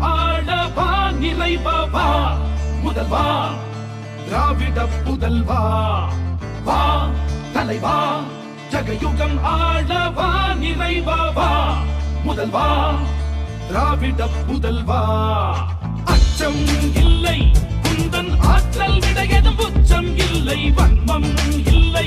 ஆடவா நிலைவா முதல்வா திராவிட புதல்வா வா. தலைவா ஜகயுகம் ஆடவா நிறைவா முதல்வா திராவிட புதல்வா அச்சம் இல்லை குந்தன் ஆற்றல் விட எதுவும் உச்சம் இல்லை வன்மம் இல்லை.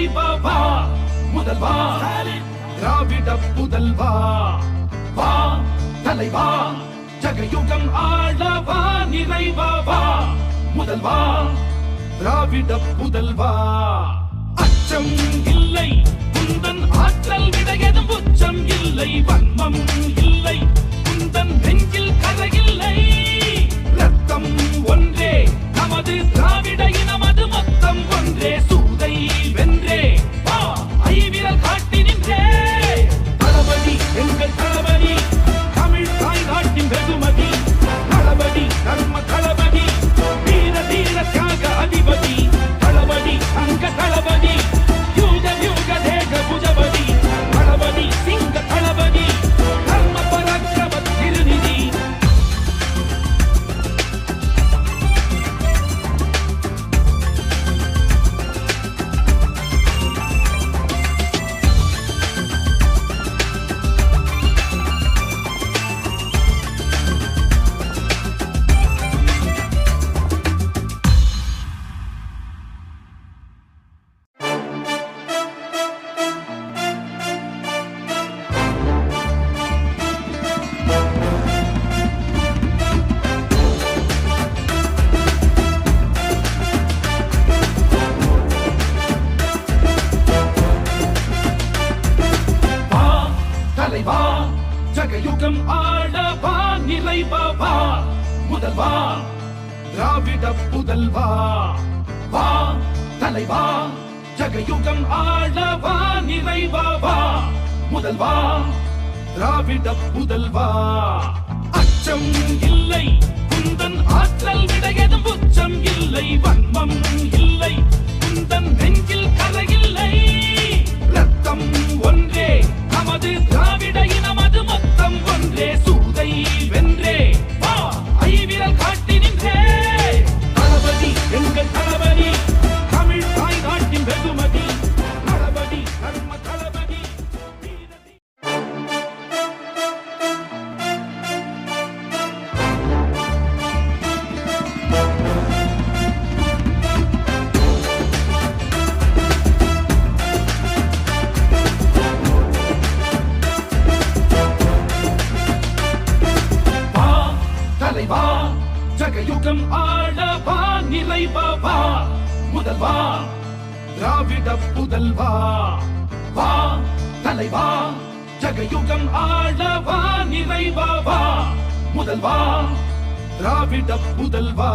சாய் பாபா முதல்வா திராவிட புதல்வா வா தலைவா. ஜகயுகம் ஆளவா நிறைவா முதல்வா திராவிட புதல்வா. அச்சம் இல்லை குந்தன் ஆற்றல் விடையதும் உச்சம் இல்லை வன்மம் இல்லை குந்தன் நெஞ்சில் கதையில்லை தலைவா ஜகயுகம் ஆடவா நிலைவா முதல்வா திராவிட புதல்வா. வா தலைவா ஜகயுகம் ஆடவா நிலைவா முதல்வா திராவிட புதல்வா. அச்சம் இல்லை குந்தன் ஆற்றல் ஆளவா நிலைவா முதல்வா திராவிட புதல்வா. வா தலைவா ஜகயுகம் ஆளவா நிறைவா முதல்வா திராவிட புதல்வா.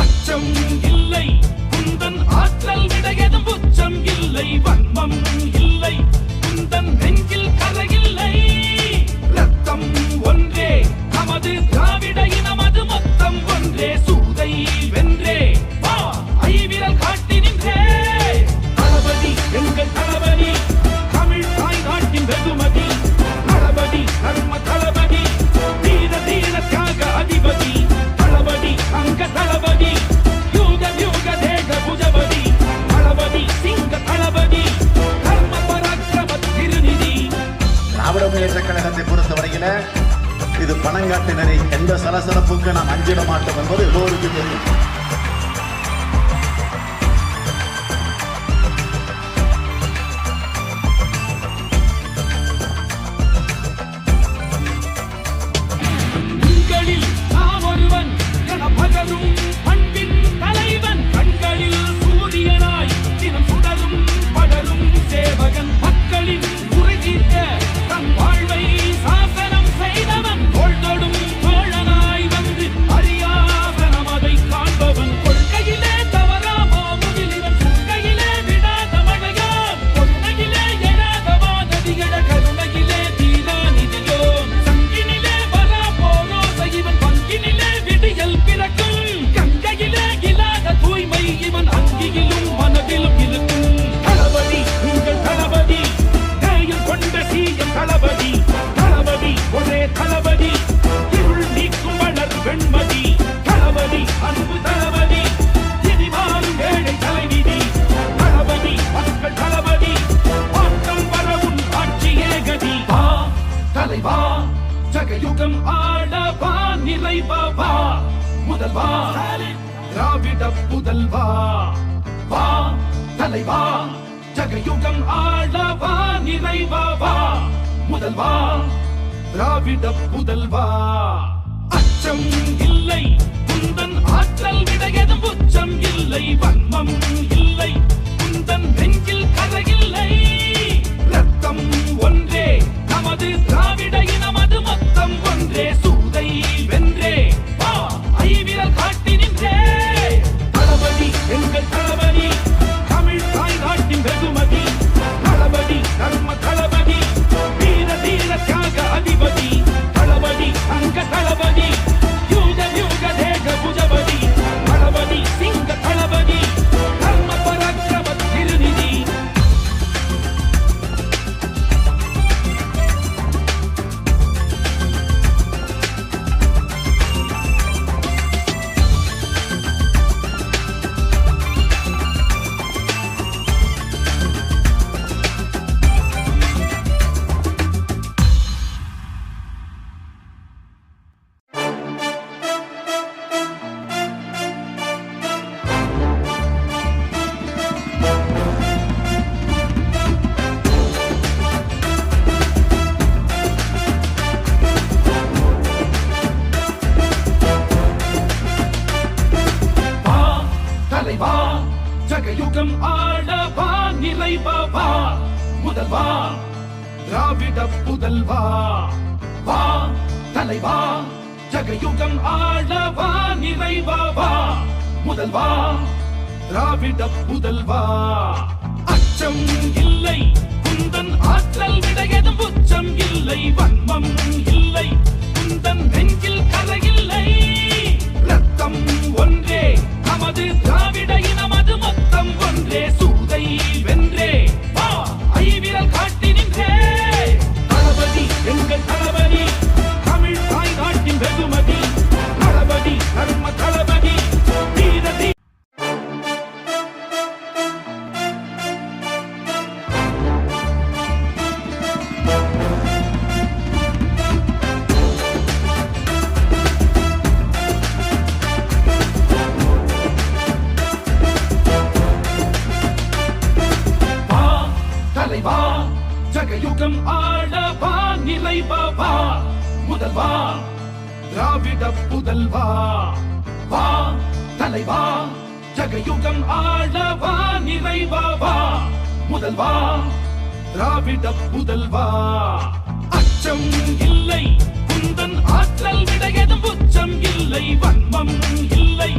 அச்சம் இல்லை குந்தன் ஆற்றல் விட எதும் உச்சம் இல்லை வன்மம் இல்லை. விட மாட்டோம் என்பது எல்லோருக்கும் தெரியும். முதல்வா திராவிட புதல்வா. வா தலைவா. ஜகயுகம் ஆளவா நிறைவா வா. முதல்வா திராவிட புதல்வா. அச்சம் இல்லை குந்தன் ஆற்றல் விட எதும் உச்சம் இல்லை வன்மம் இல்லை உலகயுகம் ஆடவா நிறைவா முதல்வா திராவிட புதல்வா வா. தலைவா ஜகயுகம் ஆடவா நிறைவா முதல்வா திராவிட புதல்வா அச்சம் இல்லை குந்தன் ஆற்ற யுகம் ஆளவா நிலைபவா? முதல்வா திராவிட புதல்வா? வா தலைவா ஜகயுகம் ஆளவா நிறைவா முதல்வா திராவிட புதல்வா? அச்சம் இல்லை குந்தன் ஆற்றல் விட எதும் உச்சம் இல்லை வன்மம் இல்லை.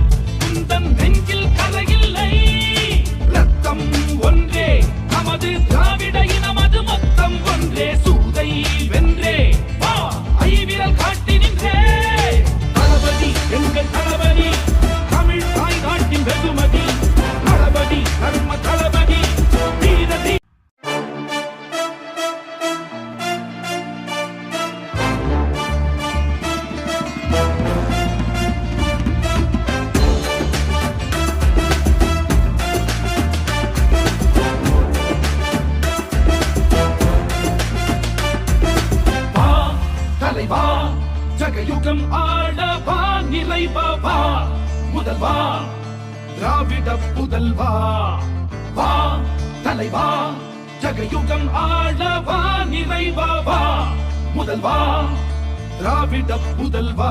முதல்வா திராவிட புதல்வா வா தலைவா ஜகயுகம் ஆளவா நிறைவா வா முதல்வா திராவிட புதல்வா.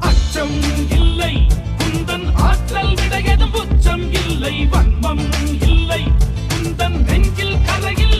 அச்சம் இல்லை குந்தன் ஆற்றல் விட எதும் உச்சம் இல்லை வன்மம் இல்லை குந்தன் நெஞ்சில் கரையில்